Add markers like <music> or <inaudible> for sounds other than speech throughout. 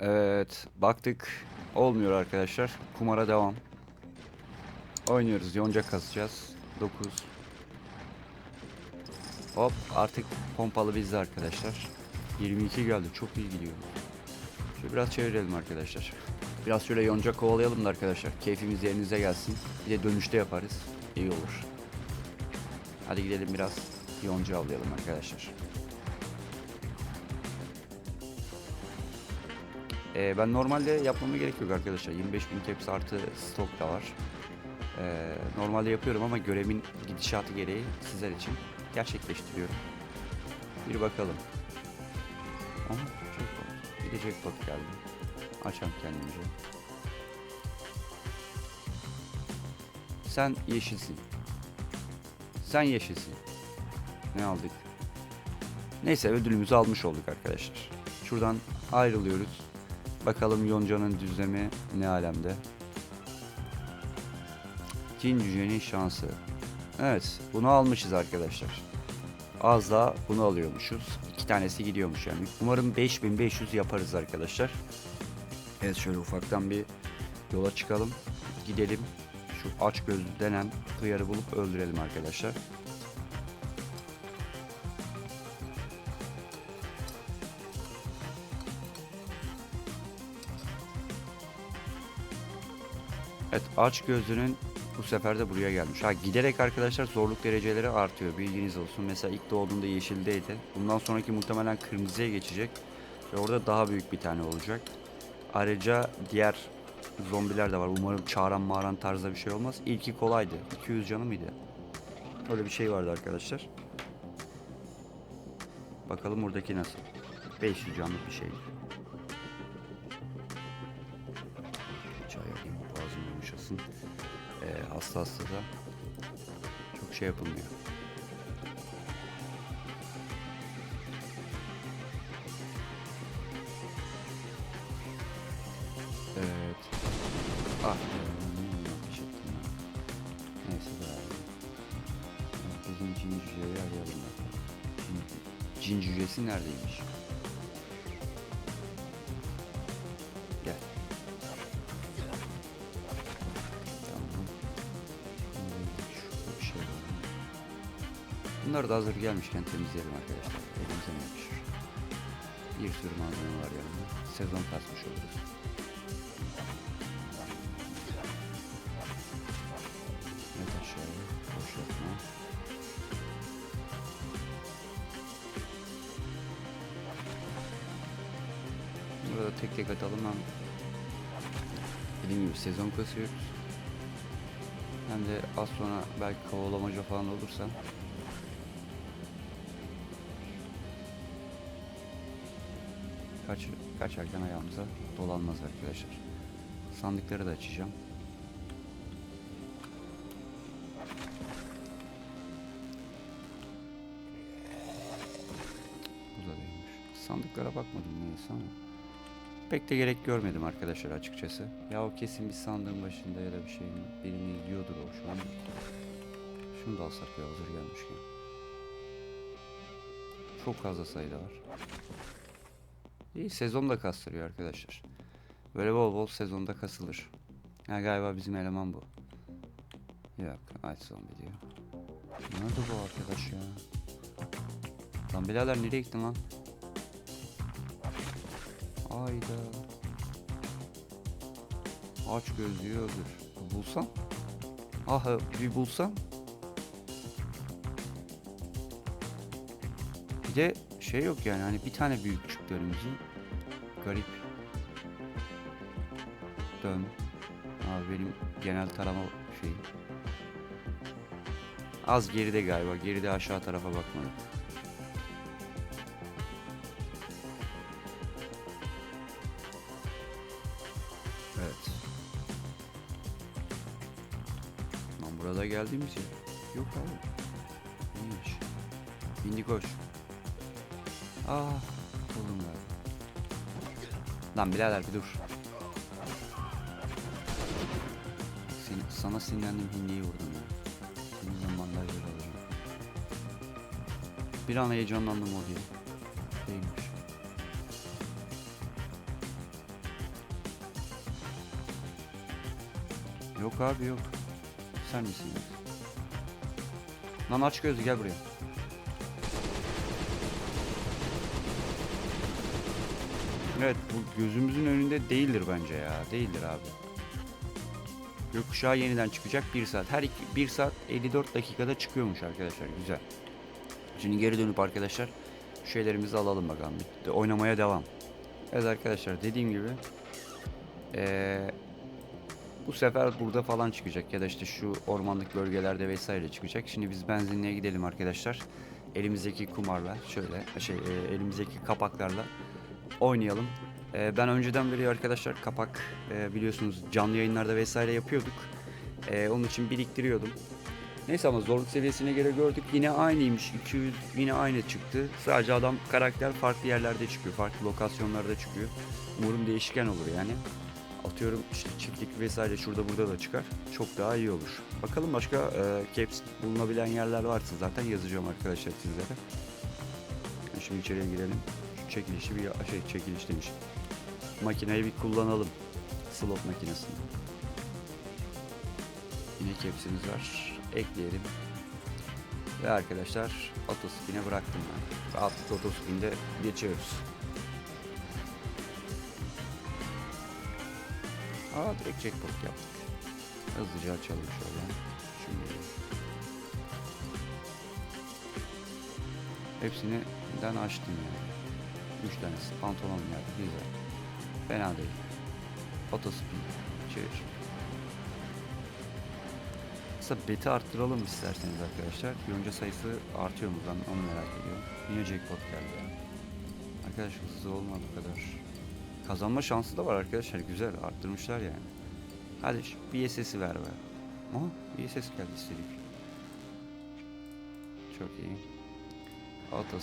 Evet, baktık. Olmuyor arkadaşlar. Kumara devam. Oynuyoruz. Yonca kasacağız. 9. Hop, artık pompalı bizde arkadaşlar. 22 geldi. Çok iyi gidiyor. Şöyle biraz çevirelim arkadaşlar. Biraz şöyle yonca kovalayalım da arkadaşlar. Keyfimiz yerinize gelsin. Bir de dönüşte yaparız. İyi olur. Hadi gidelim biraz yonca avlayalım arkadaşlar. Ee, ben normalde yapmama gerek yok arkadaşlar. 25.000 caps artı stok da var. Ee, normalde yapıyorum ama görevin gidişatı gereği sizler için gerçekleştiriyorum. Bir bakalım. Aha, jackpot. Bir de jackpot geldi. Açalım kendimizi. Sen yeşilsin. Sen yeşilsin. Ne aldık? Neyse ödülümüzü almış olduk arkadaşlar. Şuradan ayrılıyoruz. Bakalım Yonca'nın düzlemi ne alemde. Cin cücenin şansı. Evet bunu almışız arkadaşlar. Az daha bunu alıyormuşuz. İki tanesi gidiyormuş yani. Umarım 5500 yaparız arkadaşlar. Evet şöyle ufaktan bir yola çıkalım. Gidelim. Şu aç gözlü denen hıyarı bulup öldürelim arkadaşlar. Evet aç gözlünün bu sefer de buraya gelmiş. Ha giderek arkadaşlar zorluk dereceleri artıyor. Bilginiz olsun. Mesela ilk doğduğunda yeşildeydi. Bundan sonraki muhtemelen kırmızıya geçecek. Ve orada daha büyük bir tane olacak. Ayrıca diğer zombiler de var. Umarım çağıran mağaran tarzda bir şey olmaz. İlki kolaydı. 200 canı mıydı? Öyle bir şey vardı arkadaşlar. Bakalım buradaki nasıl. 500 canlık bir şey. Hasta hasta da çok şey yapılmıyor. Evet. Ah. Neyse daha iyi. Bizim cin cüceyi arayalım cin cücesi neredeymiş? Bunları da hazır gelmişken temizleyelim arkadaşlar. Elimize ne yakışır. Bir sürü malzeme var yanında. Sezon kasmış oluruz. Evet aşağıya. Boş yapma. Burada tek tek atalım hem dediğim gibi sezon kasıyoruz. Hem de az sonra belki kovalamaca falan olursa kaç kaçarken ayağımıza dolanmaz arkadaşlar. Sandıkları da açacağım. Bu da değilmiş. Sandıklara bakmadım neyse ama. Pek de gerek görmedim arkadaşlar açıkçası. Ya o kesin bir sandığın başında ya da bir şey mi? Birini izliyordur o şu an. Şunu da alsak ya hazır gelmişken. Çok fazla sayıda var. İyi sezon da kastırıyor arkadaşlar. Böyle bol bol sezonda kasılır. Ha galiba bizim eleman bu. Yok aç zombi diyor. Nerede bu arkadaş ya? Lan birader nereye gittin lan? Ayda. Aç gözlüğü öldür. Bulsam? Ah bir bulsam. Bir de şey yok yani hani bir tane büyük önümüzün. Garip. Dön. Abi benim genel tarama şeyi. Az geride galiba. Geride aşağı tarafa bakmadım. Evet. Lan burada geldiğimiz yer. Yok abi. Neymiş? Bindi koş. Ah bulmam lazım. Lan birader bir dur. Seni, sana sinirlendim hindiyi vurdum ya. Şimdi zamanda alacağım. Bir an heyecanlandım o diye. Değilmiş. Yok abi yok. Sen misin? Lan aç gözü gel buraya. Evet bu gözümüzün önünde değildir bence ya. Değildir abi. Gökkuşağı yeniden çıkacak 1 saat. Her 1 saat 54 dakikada çıkıyormuş arkadaşlar. Güzel. Şimdi geri dönüp arkadaşlar şeylerimizi alalım bakalım. De oynamaya devam. Evet arkadaşlar dediğim gibi ee, bu sefer burada falan çıkacak ya da işte şu ormanlık bölgelerde vesaire çıkacak. Şimdi biz benzinliğe gidelim arkadaşlar. Elimizdeki kumarla şöyle şey e, elimizdeki kapaklarla oynayalım. E, ben önceden beri arkadaşlar kapak e, biliyorsunuz canlı yayınlarda vesaire yapıyorduk. E, onun için biriktiriyordum. Neyse ama zorluk seviyesine göre gördük. Yine aynıymış. 200 yine aynı çıktı. Sadece adam karakter farklı yerlerde çıkıyor. Farklı lokasyonlarda çıkıyor. Umarım değişken olur yani. Atıyorum işte çiftlik vesaire şurada burada da çıkar. Çok daha iyi olur. Bakalım başka e, caps bulunabilen yerler varsa zaten yazacağım arkadaşlar sizlere. Şimdi içeriye girelim. Çekilişi bir şey çekiliş demiş. Makineyi bir kullanalım. Slot makinesini. Yine capsimiz var. Ekleyelim. Ve arkadaşlar otospin'e bıraktım ben. Rahatlıkla otospin'de geçiyoruz. Aa direkt jackpot yaptık. Hızlıca açalım şöyle. Şimdi hepsinden açtım yani. Üç tanesi pantolon geldi. Güzel. Fena değil. Otospin. Çevir. Kısa beti arttıralım isterseniz arkadaşlar. Yonca sayısı artıyor mu ben onu merak ediyorum. Yine jackpot geldi yani. Arkadaş hızlı olmadı bu kadar. Kazanma şansı da var arkadaşlar. Güzel arttırmışlar yani. Hadi şu VSS'i ver be. Aha VSS geldi istedik. Çok iyi. Auto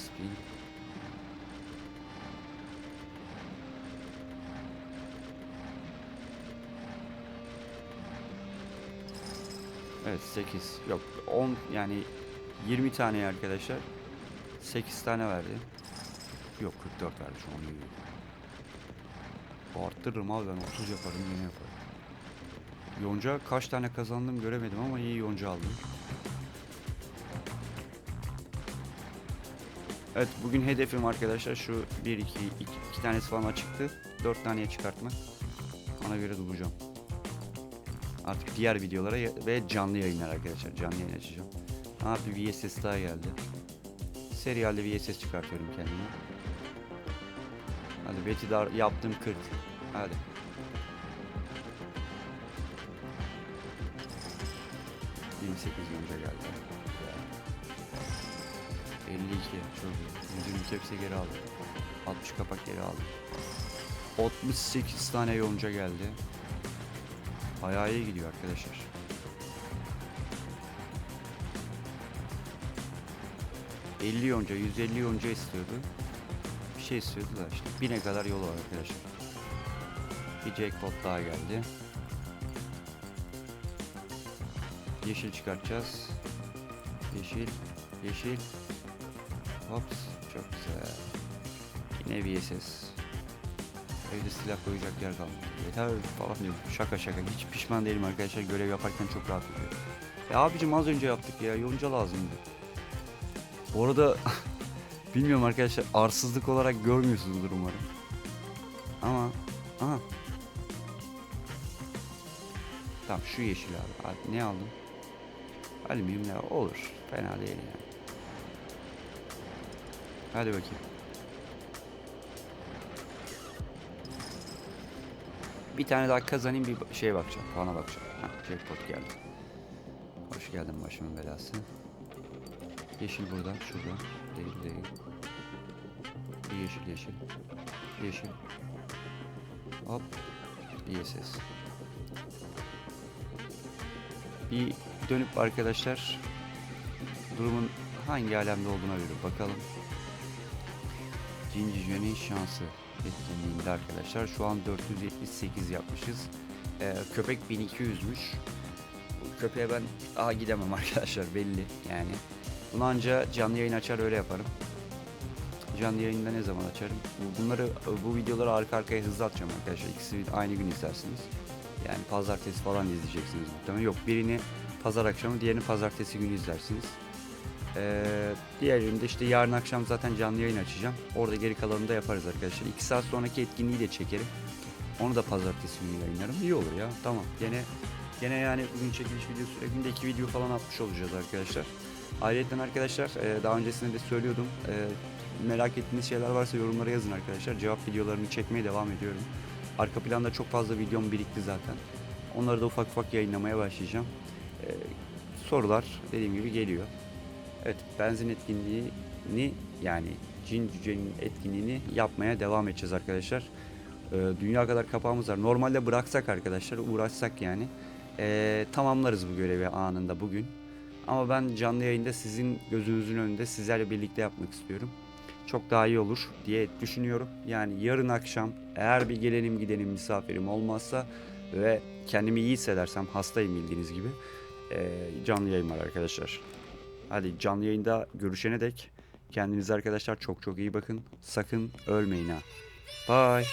Evet 8 yok 10 yani 20 tane arkadaşlar. 8 tane verdi. Yok 44 verdi şu an. Arttırırım abi ben 30 yaparım yine yaparım. Yonca kaç tane kazandım göremedim ama iyi yonca aldım. Evet bugün hedefim arkadaşlar şu 1 2 2, 2 tanesi falan çıktı. 4 taneye çıkartmak. Ona göre duracağım Artık diğer videolara ve canlı yayınlar arkadaşlar. Canlı yayın açacağım. Aa bir VSS daha geldi. Serialde VSS çıkartıyorum kendime. Hadi Betty dar yaptım 40. Hadi. Yılınca geldi. 52 çok iyi. 120 tepsi geri aldım. 60 kapak geri aldım. 68 tane yonca geldi. Bayağı gidiyor arkadaşlar. ...50 yonca, 150 yonca istiyordu. Bir şey istiyordu da işte. Bine kadar yolu var arkadaşlar. Bir jackpot daha geldi. Yeşil çıkartacağız. Yeşil, yeşil. Hops, çok güzel. Yine VSS. Evde silah koyacak yer kalmadı. Yeter falan diyorum. Şaka şaka. Hiç pişman değilim arkadaşlar. Görev yaparken çok rahat oluyor. Ya abicim az önce yaptık ya. Yonca lazımdı. Bu arada <laughs> bilmiyorum arkadaşlar. Arsızlık olarak görmüyorsunuzdur umarım. Ama aha. Tamam şu yeşil abi. Abi ne aldım? Alüminyum ne olur. Fena değil yani. Hadi bakayım. Bir tane daha kazanayım bir şeye bakacağım. Puana bakacağım. Ha, jackpot geldi. Hoş geldin başımın belası. Yeşil burada, şurada. Değil, değil. Bu yeşil, yeşil. Yeşil. Hop. VSS. Bir dönüp arkadaşlar durumun hangi alemde olduğuna bir bakalım. Cincice'nin şansı etkinliğinde arkadaşlar. Şu an 478 yapmışız. Ee, köpek 1200'müş. Bu köpeğe ben aha gidemem <laughs> arkadaşlar belli yani. Bunu anca canlı yayın açar öyle yaparım. Canlı yayında ne zaman açarım? Bu- Bunları bu videoları arka arkaya hızlı atacağım arkadaşlar. İkisi aynı gün izlersiniz. Yani pazartesi falan izleyeceksiniz muhtemelen. Yok birini pazar akşamı, diğerini pazartesi günü izlersiniz. Ee, diğerinde işte yarın akşam zaten canlı yayın açacağım. Orada geri kalanını da yaparız arkadaşlar. 2 saat sonraki etkinliği de çekerim. Onu da pazartesi günü yayınlarım. İyi olur ya. Tamam. Gene gene yani bugün çekiliş videosu günde iki video falan atmış olacağız arkadaşlar. Ayrıca arkadaşlar e, daha öncesinde de söylüyordum. E, merak ettiğiniz şeyler varsa yorumlara yazın arkadaşlar. Cevap videolarını çekmeye devam ediyorum. Arka planda çok fazla videom birikti zaten. Onları da ufak ufak yayınlamaya başlayacağım. E, sorular dediğim gibi geliyor. Evet benzin etkinliğini yani cin cücenin etkinliğini yapmaya devam edeceğiz arkadaşlar. Ee, dünya kadar kapağımız var. Normalde bıraksak arkadaşlar uğraşsak yani ee, tamamlarız bu görevi anında bugün. Ama ben canlı yayında sizin gözünüzün önünde sizlerle birlikte yapmak istiyorum. Çok daha iyi olur diye düşünüyorum. Yani yarın akşam eğer bir gelenim gidenim misafirim olmazsa ve kendimi iyi hissedersem hastayım bildiğiniz gibi ee, canlı yayın var arkadaşlar. Hadi canlı yayında görüşene dek kendinize arkadaşlar çok çok iyi bakın. Sakın ölmeyin ha. Bye.